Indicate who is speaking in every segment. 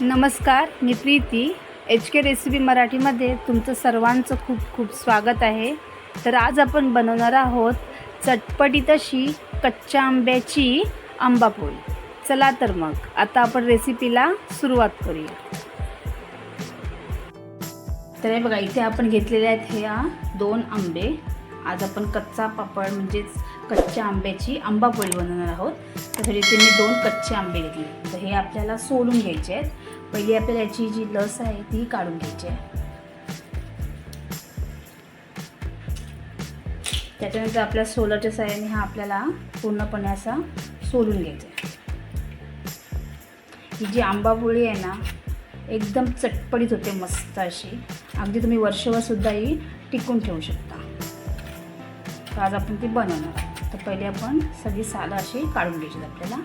Speaker 1: नमस्कार मी Preeti. H K recipe मराठीमध्ये तुमचं सर्वांचं खूप खूप स्वागत आहे. तर आज आपण बनवणार आहोत चटपटीत अशी कच्च्या आंब्याची आंबापोळी. चला तर मग आता आपण रेसिपीला सुरुवात करूया. तर हे बघा इथे आपण घेतलेले आहेत ह्या दोन आंबे. आज आपण कच्चा पापड म्हणजेच कच्च्या आंब्याची आंबापोळी बनवणार आहोत. त्यासाठी इथे मी दोन कच्चे आंबे घेतले. तर हे आपल्याला सोलून घ्यायचे आहेत. पहिली आपल्याला याची जी लस आहे ती काढून घ्यायची आहे. त्याच्यानंतर आपल्या सोलरच्या साह्याने हा आपल्याला पूर्णपणे असा सोलून घ्यायचा आहे. ही जी आंबापोळी आहे ना एकदम चटपटीत होते मस्त अशी. अगदी तुम्ही वर्षभरसुद्धा ही टिकून ठेवू शकता. तर आज आपण ती बनवणार आहोत. तर पहिले आपण सगळी सालं अशी काढून घ्यायची आहेत आपल्याला.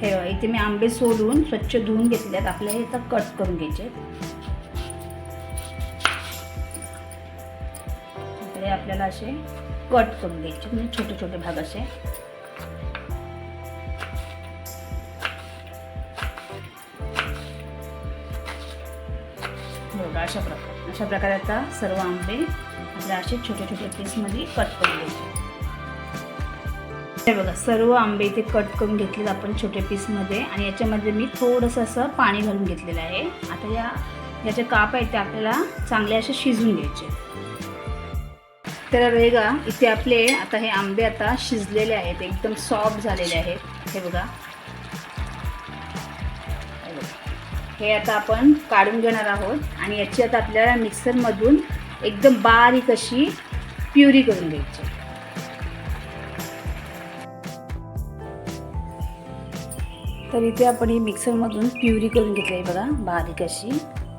Speaker 1: हे इथे मी आंबे सोलून स्वच्छ धुवून घेतले आहेत. आपल्याला हे कट करून घ्यायचे इकडे आपल्याला असे कट करून घ्यायचे म्हणजे छोटे छोटे भाग असे. अशा प्रकारे. अशा प्रकारे आता सर्व आंबे आपल्या असे छोटे छोटे पीसमध्ये कट करून घ्यायचे. हे बघा सर्व आंबे इथे कट करून घेतलेत आपण छोटे पीसमध्ये आणि याच्यामध्ये मी थोडंसं असं पाणी घालून घेतलेलं आहे. आता या याचे काप आहेत ते आपल्याला चांगले असे शिजून घ्यायचे. तर रेगा इथे आपले आता हे आंबे आता शिजलेले आहेत एकदम सॉफ्ट झालेले आहेत. हे बघा हे आता आपण काढून घेणार आहोत आणि याची आता आपल्याला मिक्सरमधून एकदम बारीक अशी प्युरी करून घ्यायची. तर इथे आपण ही मिक्सरमधून प्युरी करून घेतली आहे बघा बारीक अशी.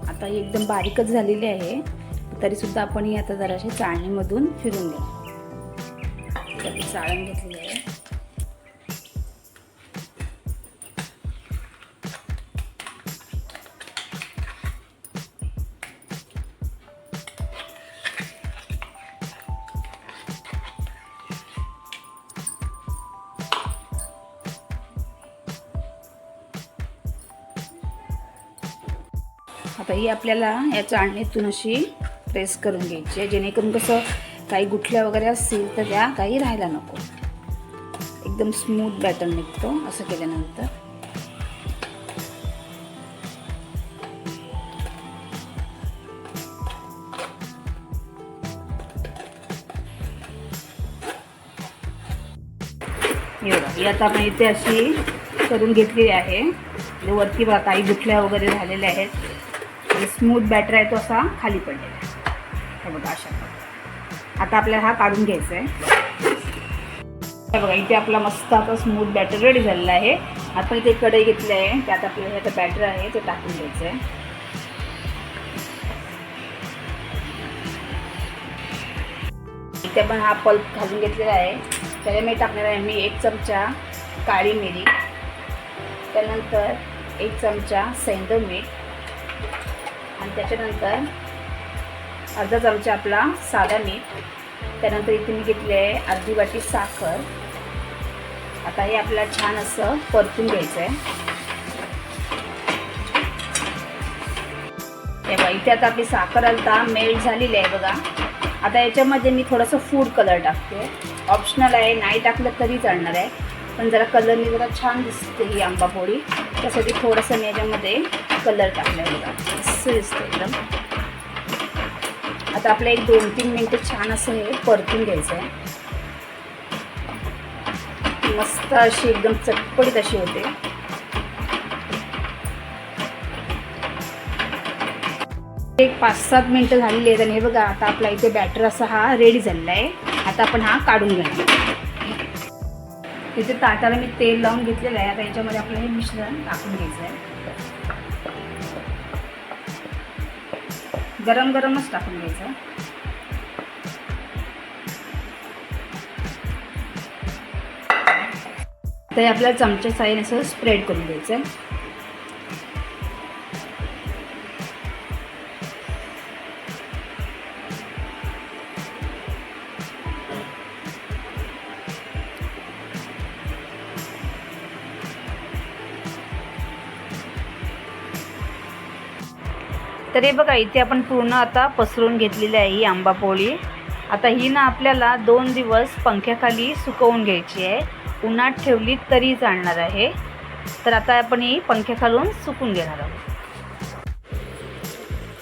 Speaker 1: आता ही एकदम बारीकच झालेली आहे. तरीसुद्धा आपण ही आता जराशी चाळणीमधून फिरून घेऊ चाळण घेतलेली आहे. आता ही आपल्याला या चाळणीतून अशी प्रेस करून घ्यायची आहे. जेणेकरून कसं काही गुठल्या वगैरे असतील तर त्या काही राहायला नको. एकदम स्मूथ बॅटर निघतो असं केल्यानंतर. ही आता आपण इथे अशी करून घेतलेली आहे. वरती काही गुठल्या वगैरे झालेल्या आहेत स्मूथ बॅटर आहे तो असा खाली पडलेला आहे. बघा अशा आता आपल्याला हा काढून घ्यायचा आहे. बघा इथे आपला मस्त आता स्मूथ बॅटर रेडी झालेला आहे. आता इथे कढई घेतली आहे. त्यात आपल्याला आता बॅटर आहे ते टाकून घ्यायचं आहे. इथे पण हा पल्प घालून घेतलेला आहे. त्याला टाकणार आहे मी एक चमचा काळी मिरी. त्यानंतर एक चमचा सेंदव मीठ. आणि त्याच्यानंतर अर्धा चमचा आपला साधा मीठ त्यानंतर इथे मी घेतले आहे अर्धी वाटी साखर. आता हे आपल्याला छान असं परतून घ्यायचं आहे. हे बघा इथे आता आपली साखर आता मेल्ट झालेली आहे बघा. आता याच्यामध्ये मी थोडंसं फूड कलर टाकते. ऑप्शनल आहे नाही टाकलं तरी चालणार आहे. पण जरा कलरनी जरा छान दिसते ही आंबापोळी त्यासाठी थोडंसं मी याच्यामध्ये कलर टाकला आहे बघा. असं दिसतं एकदम. आता आपलं एक दोन तीन मिनटं छान असं हे परतून घ्यायचं आहे मस्त अशी एकदम चटपटीत अशी होते. एक पाच सात मिनटं झालेली आहेत आणि हे बघा आता आपला इथे बॅटर असा हा रेडी झालेला आहे. आता आपण हा काढून घेणार तिथे ताटाला मी तेल लावून घेतलेलं आहे. आता याच्यामध्ये आपल्याला हे मिश्रण टाकून घ्यायचं आहे गरम गरमच टाकून घ्यायचं तर आपल्या आपल्याला चमच्या साईन असं स्प्रेड करून घ्यायचं आहे तर हे बघा इथे आपण पूर्ण आता पसरून घेतलेली आहे ही आंबा पोळी. आता ही ना आपल्याला दोन दिवस पंख्याखाली सुकवून घ्यायची आहे. उन्हात ठेवली तरी चालणार आहे. तर आता आपण ही पंख्याखालून सुकून घेणार आहोत.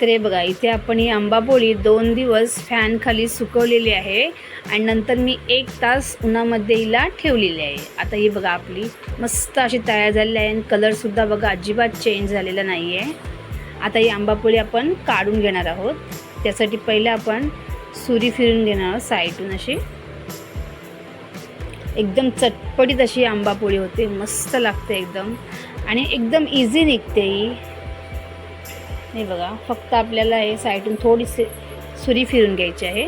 Speaker 1: तर हे बघा इथे आपण ही आंबापोळी दोन दिवस फॅनखाली सुकवलेली आहे आणि नंतर मी एक तास उन्हामध्ये हिला ठेवलेली आहे. आता ही बघा आपली मस्त अशी तयार झालेली आहे आणि कलरसुद्धा बघा अजिबात चेंज झालेला नाही आहे आता ही आंबापोळी आपण काढून घेणार आहोत. त्यासाठी पहिले आपण सुरी फिरून घेणार आहोत साईडून अशी. एकदम चटपटीत अशी आंबापोळी होते. मस्त लागते एकदम. आणि एकदम इझी निघते ही. हे बघा फक्त आपल्याला हे साईडून थोडीशी सुरी फिरून घ्यायची आहे.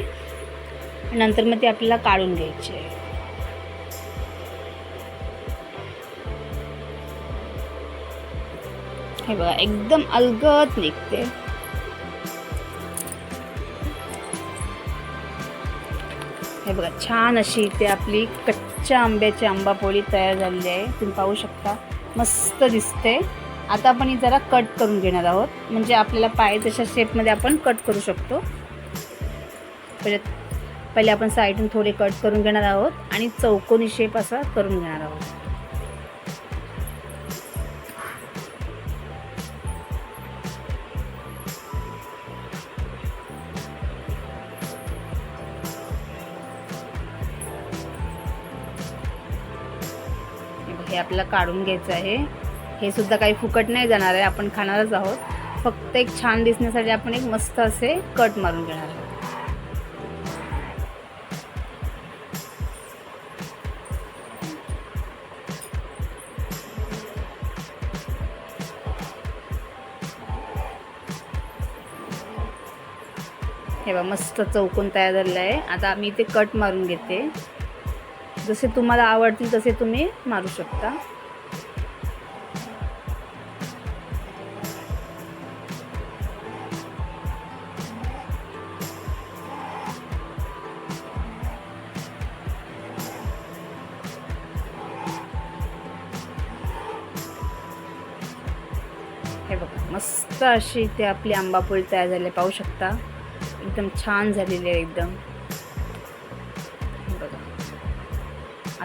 Speaker 1: नंतर मग ती आपल्याला काढून घ्यायची आहे. हे बघा एकदम अलगद निघते. हे बघा छान अशी इथे आपली कच्च्या आंब्याची आंबापोळी तयार झालेली आहे. तुम्ही पाहू शकता मस्त दिसते. आता आपण ही जरा कट करून घेणार आहोत. म्हणजे आपल्याला पाहिजे तशा शेपमध्ये आपण कट करू शकतो. पहिले पहिले आपण साईडून थोडे कट करून घेणार आहोत आणि चौकोनी शेप असा करून घेणार आहोत. हे आपल्याला काढून घ्यायचं आहे. हे सुद्धा काही फुकट नाही जाणार आहे आपण खाणारच आहोत. फक्त एक छान दिसण्यासाठी आपण एक मस्त असे कट मारून घेणार आहोत. हे बा मस्त चौकून तयार झालेलं आहे. आता आम्ही इथे कट मारून घेते. जसे तुम्हाला आवडतील तसे तुम्ही मारू शकता. हे बघा मस्त अशी इथे आपली आंबापोळी तयार झाली पाहू शकता. एकदम छान झालेली आहे एकदम.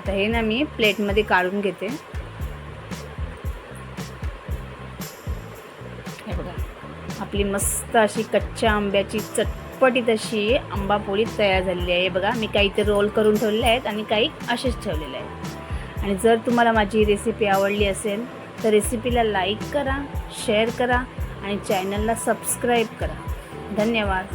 Speaker 1: आता हे ना मी प्लेटमध्ये काढून घेते. हे बघा. आपली मस्त अशी कच्च्या आंब्याची चटपटीत अशी आंबापोळी तयार झालेली आहे. बघा मी काही ते रोल करून ठेवलेले आहेत आणि काही असेच ठेवलेले आहेत. आणि जर तुम्हाला माझी रेसिपी आवडली असेल तर रेसिपीला लाईक करा शेअर करा आणि चॅनलला सबस्क्राईब करा. धन्यवाद.